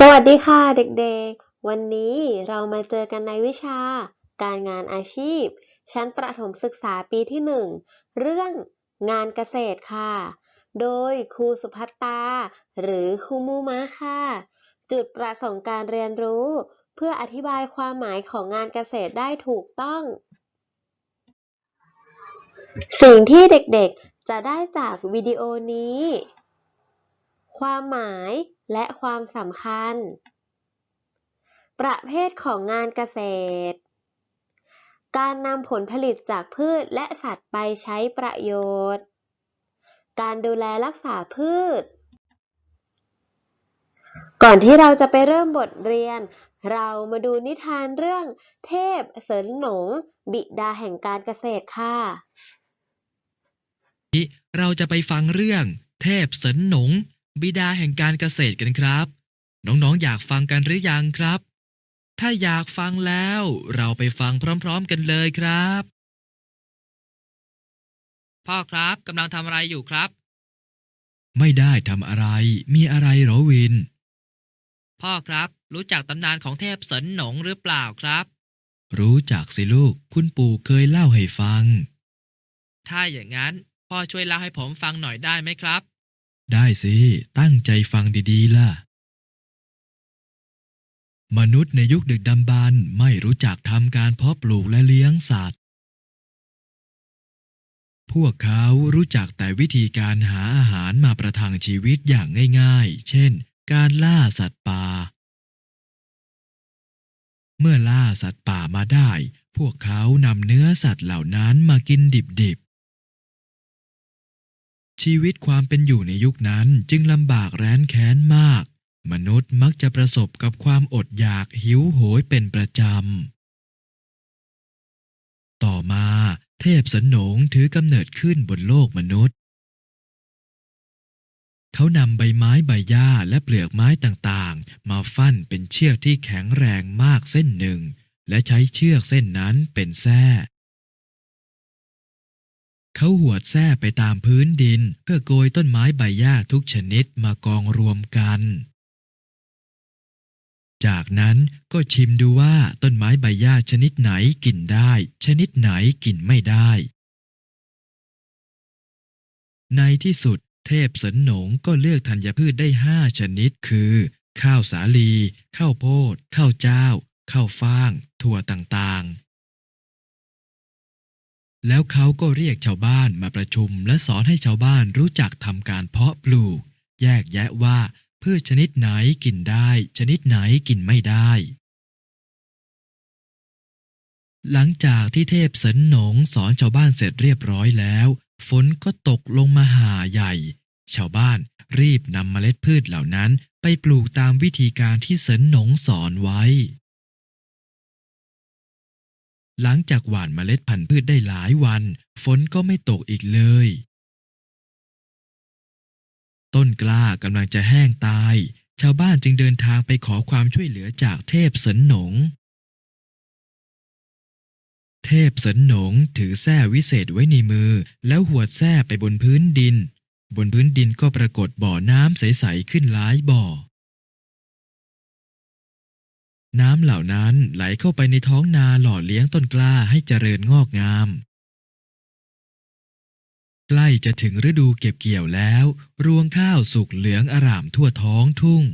สวัสดีค่ะเด็กๆ วันนี้เรามาเจอกันในวิชา การงานอาชีพ ชั้นประถมศึกษาปีที่ 1 เรื่องงานเกษตรค่ะ โดยครูสุภัตตา หรือครูมูมะค่ะ จุดประสงค์การเรียนรู้ เพื่ออธิบายความหมายของงานเกษตรได้ถูกต้อง สิ่งที่เด็กๆจะได้จากวิดีโอนี้ ความหมาย และความสำคัญ ประเภทของงานเกษตร การนำผลผลิตจากพืชและสัตว์ไปใช้ประโยชน์ การดูแลรักษาพืช ก่อนที่เราจะไปเริ่มบทเรียน เรามาดูนิทานเรื่องเทพเสริญหนง บิดาแห่งการเกษตรค่ะเราจะไปฟังเรื่องเทพเสนหนง บิดาแห่งการเกษตรกันครับ น้องๆ อยากฟังกันหรือยังครับ ถ้าอยากฟังแล้ว เราไปฟังพร้อมๆ กันเลยครับ พ่อครับกำลังทำอะไรอยู่ครับ ไม่ได้ทำอะไร มีอะไรเหรอวิน พ่อครับรู้จักตำนานของเทพเสนหนงหรือเปล่าครับ รู้จักสิลูก คุณปู่เคยเล่าให้ฟัง ถ้าอย่างนั้น พ่อช่วยเล่าให้ผมฟังหน่อยได้ไหมครับ ได้สิ ตั้งใจฟังดีๆ ล่ะ มนุษย์ในยุคดึกดำบรรพ์ไม่รู้จักทำการเพาะปลูกและเลี้ยงสัตว์ พวกเขารู้จักแต่วิธีการหาอาหารมาประทังชีวิตอย่างง่ายๆ เช่น การล่าสัตว์ป่า เมื่อล่าสัตว์ป่ามาได้ พวกเขานำเนื้อสัตว์เหล่านั้นมากินดิบๆ ชีวิตความเป็นอยู่ในยุคนั้นจึงลำบากแร้นแค้นมาก มนุษย์มักจะประสบกับความอดอยากหิวโหยเป็นประจำ ต่อมาเทพสนงถือกำเนิดขึ้นบนโลกมนุษย์ เขานำใบไม้ใบหญ้าและเปลือกไม้ต่างๆ มาฟั่นเป็นเชือกที่แข็งแรงมากเส้นหนึ่ง และใช้เชือกเส้นนั้นเป็นแส้ เขาหวดแส้ไปตามพื้นดิน เพื่อโกยต้นไม้ใบหญ้าทุกชนิดมากองรวมกัน จากนั้นก็ชิมดูว่าต้นไม้ใบหญ้าชนิดไหนกินได้ ชนิดไหนกินไม่ได้ ในที่สุดเทพสนหนงก็เลือกธัญพืชได้ห้าชนิดคือ ข้าวสาลี ข้าวโพด ข้าวเจ้า ข้าวฟ่าง ถั่วต่างๆ แล้วเขาก็เรียกชาวบ้านมาประชุม และสอนให้ชาวบ้านรู้จักทำการเพาะปลูก แยกแยะว่าพืชชนิดไหนกินได้ ชนิดไหนกินไม่ได้ หลังจากที่เทพเสนหนงสอนชาวบ้านเสร็จเรียบร้อยแล้ว ฝนก็ตกลงมาหาใหญ่ ชาวบ้านรีบนำเมล็ดพืชเหล่านั้นไปปลูกตามวิธีการที่เสนหนงสอนไว้ หลังจากหว่านเมล็ดพันธุ์พืชได้หลายวัน ฝนก็ไม่ตกอีกเลย ต้นกล้ากำลังจะแห้งตาย ชาวบ้านจึงเดินทางไปขอความช่วยเหลือจากเทพสนหนง เทพสนหนงถือแส้วิเศษไว้ในมือ แล้วหวดแส้ไปบนพื้นดิน บนพื้นดินก็ปรากฏบ่อน้ำใส ๆ ขึ้นหลายบ่อ น้ำเหล่านั้นไหลเข้าไปในท้องนาหล่อเลี้ยงต้นกล้าให้เจริญงอกงาม ใกล้จะถึงฤดูเก็บเกี่ยวแล้ว รวงข้าวสุกเหลืองอร่ามทั่วท้องทุ่ง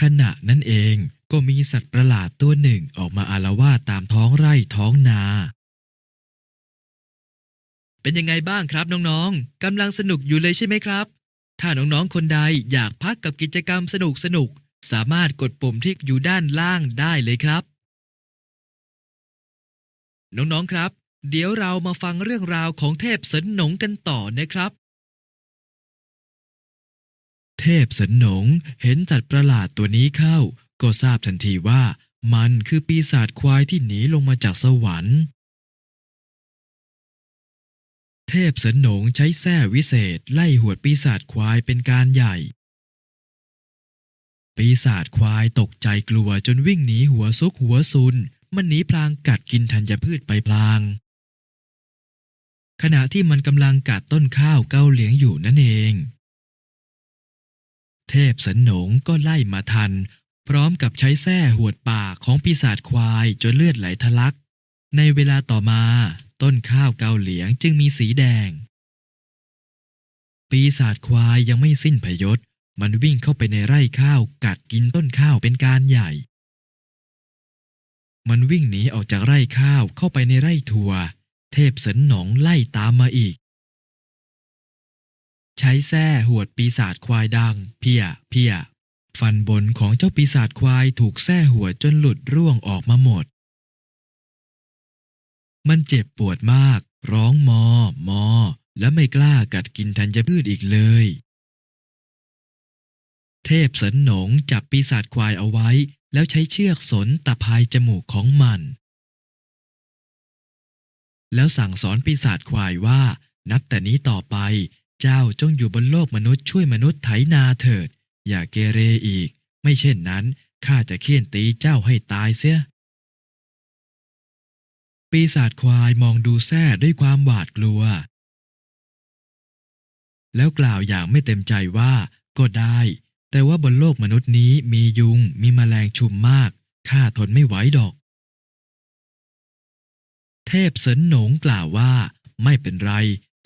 ขณะนั้นเองก็มีสัตว์ประหลาดตัวหนึ่งออกมาอาละวาดตามท้องไร่ท้องนา เป็นยังไงบ้างครับน้องๆกำลังสนุกอยู่เลยใช่ไหมครับ ถ้าน้องๆคนใดอยากพักกับกิจกรรมสนุกสนุกๆ สามารถกดปุ่มที่อยู่ด้านล่างได้เลยครับ น้องๆครับ เดี๋ยวเรามาฟังเรื่องราวของเทพสนหนงกันต่อนะครับ เทพสนหนงเห็นสัตว์ประหลาดตัวนี้เข้า ก็ทราบทันทีว่า มันคือปีศาจควายที่หนีลงมาจากสวรรค์ เทพสนหนงใช้แส้วิเศษไล่หวดปีศาจควายเป็นการใหญ่ ปีศาจควายตกใจกลัวจนวิ่งหนีหัวซุกหัวซุน มันหนีพลางกัดกินธัญพืชไปพลาง ขณะที่มันกำลังกัดต้นข้าวเกาเหลียงอยู่นั่นเอง เทพสนงก็ไล่มาทัน พร้อมกับใช้แส้หวดปากของปีศาจควายจนเลือดไหลทะลัก ในเวลาต่อมา ต้นข้าวเกาเหลียงจึงมีสีแดง ปีศาจควายยังไม่สิ้นพยศ มันวิ่งเข้าไปในไร่ข้าวกัดกินต้นข้าวเป็นการใหญ่ มันวิ่งหนีออกจากไร่ข้าวเข้าไปในไร่ถั่ว เทพสนหนองไล่ตามมาอีก ใช้แส้หวดปีศาจควายดัง เพียเพียฟันบนของเจ้าปีศาจควายถูกแส้หัวจนหลุดร่วงออกมาหมด มันเจ็บปวดมาก ร้องมอ มอ และไม่กล้ากัดกินธัญพืชอีกเลย เทพสนหนงจับปีศาจควายเอาไว้ แล้วใช้เชือกสนตะพายจมูกของมัน แล้วสั่งสอนปีศาจควายว่า นับแต่นี้ต่อไป เจ้าจงอยู่บนโลกมนุษย์ช่วยมนุษย์ไถนาเถิด อย่าเกเรอีก ไม่เช่นนั้นข้าจะเคี่ยนตีเจ้าให้ตายเสีย ปีศาจควายมองดูแส้ด้วยความหวาดกลัว แล้วกล่าวอย่างไม่เต็มใจว่าก็ได้ แต่ว่าบนโลกมนุษย์นี้มียุงมีแมลงชุมมากข้าทนไม่ไหวดอก เทพเสนหนงกล่าวว่า ไม่เป็นไร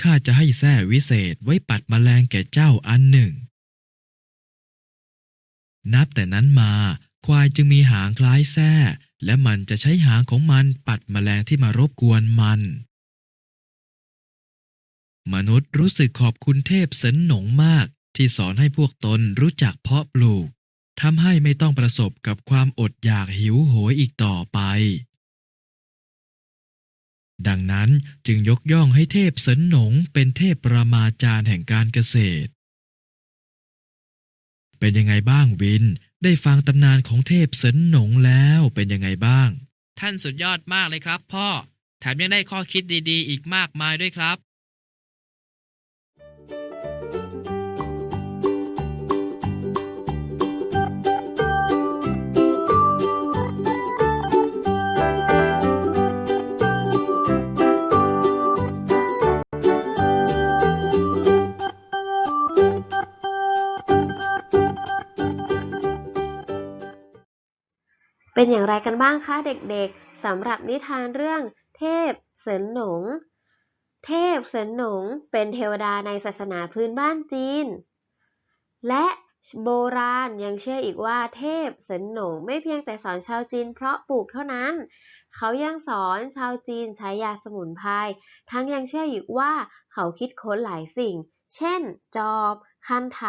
ข้าจะให้แส้วิเศษไว้ปัดแมลงแก่เจ้าอันหนึ่ง นับแต่นั้นมา ควายจึงมีหางคล้ายแส้และมันจะใช้หางของมันปัดแมลงที่มารบกวนมัน มนุษย์รู้สึกขอบคุณเทพเสนหนงมาก ที่สอนให้พวกตนรู้จักเพาะปลูกทำให้ไม่ต้องประสบกับความอดอยากหิวโหยอีกต่อไป ดังนั้นจึงยกย่องให้เทพเสนหนงเป็นเทพประมาจารย์แห่งการเกษตร เป็นยังไงบ้างวิน ได้ฟังตำนานของเทพเสนหนงแล้วเป็นยังไงบ้าง ท่านสุดยอดมากเลยครับ พ่อ แถมยังได้ข้อคิดดีๆ อีกมากมายด้วยครับ เป็นอย่างไรกันบ้างคะเด็กๆสำหรับนิทานเรื่องเทพเสินหนง เทพเสินหนงเป็นเทวดาในศาสนาพื้นบ้านจีน และโบราณยังเชื่ออีกว่าเทพเสินหนงไม่เพียงแต่สอนชาวจีนเพราะปลูกเท่านั้น เขายังสอนชาวจีนใช้ยาสมุนไพรทั้งยังเชื่ออีกว่าเขาคิดค้นหลายสิ่ง เช่น จอบ คันไถ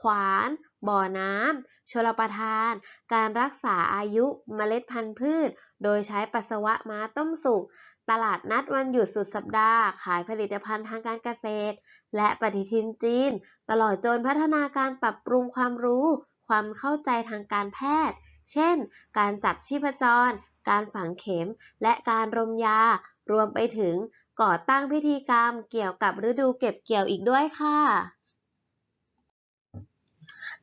ขวาน บ่อน้ำ ชลประทาน การรักษาอายุเมล็ดพันธุ์พืช โดยใช้ปัสสาวะม้าต้มสุก ตลาดนัดวันหยุดสุดสัปดาห์ ขายผลิตภัณฑ์ทางการเกษตร และปฏิทินจีน ตลอดจนพัฒนาการปรับปรุงความรู้ ความเข้าใจทางการแพทย์ เช่น การจับชีพจร การฝังเข็ม และการรมยา รวมไปถึงก่อตั้งพิธีกรรมเกี่ยวกับฤดูเก็บเกี่ยวอีกด้วยค่ะ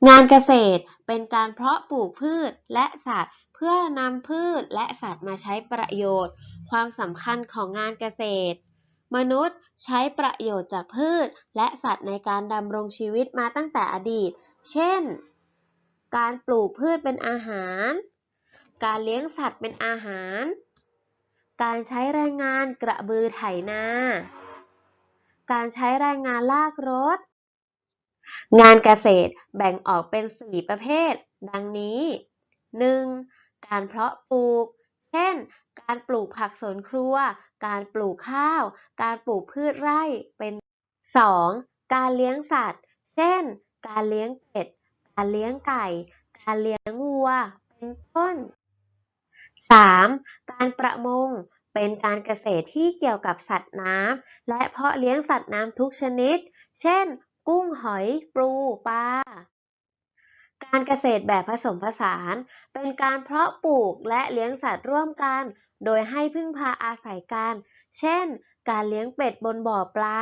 งานเกษตรเป็นการเพาะปลูกพืชและสัตว์ เพื่อนำพืชและสัตว์มาใช้ประโยชน์ ความสำคัญของงานเกษตร มนุษย์ใช้ประโยชน์จากพืชและสัตว์ในการดำรงชีวิตมาตั้งแต่อดีต เช่น การปลูกพืชเป็นอาหาร การเลี้ยงสัตว์เป็นอาหาร การใช้แรงงานกระบือไถนา การใช้แรงงานลากรถ งานเกษตรแบ่งออกเป็น 4 ประเภท ดังนี้ 1. การเพาะปลูก เช่น การปลูกผักสวนครัว การปลูกข้าว การปลูกพืชไร่เป็น 2. การเลี้ยงสัตว์ เช่น การเลี้ยงเป็ด การเลี้ยงไก่ การเลี้ยงวัว เป็นต้น 3. การประมง เป็นการเกษตรที่เกี่ยวกับสัตว์น้ำและเพาะเลี้ยงสัตว์น้ำทุกชนิด เช่น กุ้งหอยปู ปลา การเกษตรแบบผสมผสาน เป็นการเพาะปลูกและเลี้ยงสัตว์ร่วมกัน โดยให้พึ่งพาอาศัยกัน เช่น การเลี้ยงเป็ดบนบ่อปลา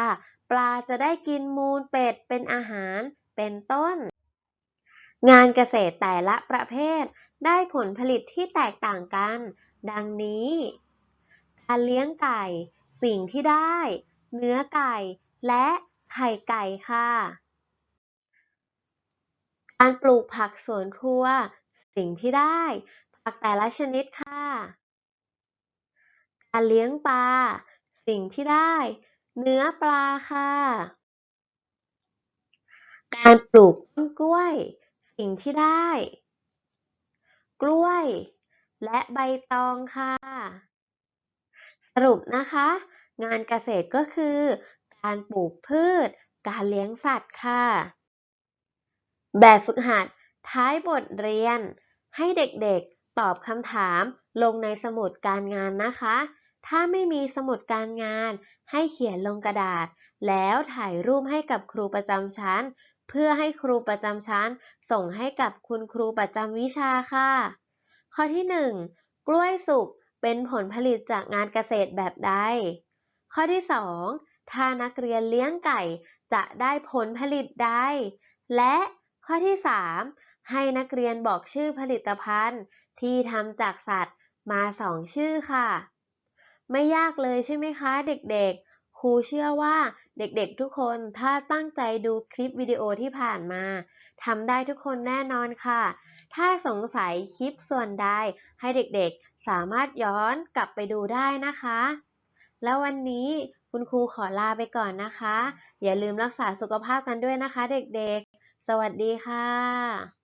ปลาจะได้กินมูลเป็ดเป็นอาหาร เป็นต้น งานเกษตรแต่ละประเภท ได้ผลผลิตที่แตกต่างกัน ดังนี้ การเลี้ยงไก่ สิ่งที่ได้ เนื้อไก่ และ ไข่ไก่ค่ะ การปลูกผักสวนครัว สิ่งที่ได้ ผักแต่ละชนิดค่ะ การเลี้ยงปลา สิ่งที่ได้ เนื้อปลาค่ะ การปลูกต้นกล้วย สิ่งที่ได้ กล้วย และใบตองค่ะ สรุปนะคะ งานเกษตรก็คือ การปลูกพืช การเลี้ยงสัตว์ค่ะ แบบฝึกหัดท้ายบทเรียน ให้เด็กๆตอบคำถามลงในสมุดการงานนะคะ ถ้าไม่มีสมุดการงาน ให้เขียนลงกระดาษ แล้วถ่ายรูปให้กับครูประจำชั้น เพื่อให้ครูประจำชั้น ส่งให้กับคุณครูประจำวิชาค่ะ ข้อที่ 1 กล้วยสุกเป็นผลผลิตจากงานเกษตรแบบใด ข้อที่ 2 ถ้านักเรียนเลี้ยงไก่จะได้ผลผลิตใด และข้อที่ 3 ให้นักเรียนบอกชื่อผลิตภัณฑ์ที่ทำจากสัตว์มาสองชื่อค่ะ ไม่ยากเลยใช่ไหมคะเด็กๆ ครูเชื่อว่าเด็กๆทุกคนถ้าตั้งใจดูคลิปวิดีโอที่ผ่านมาทำได้ทุกคนแน่นอนค่ะ ถ้าสงสัยคลิปส่วนใดให้เด็กๆสามารถย้อนกลับไปดูได้นะคะ แล้ววันนี้ คุณครูขอลาไปก่อนนะคะ อย่าลืมรักษาสุขภาพกันด้วยนะคะเด็กๆ สวัสดีค่ะ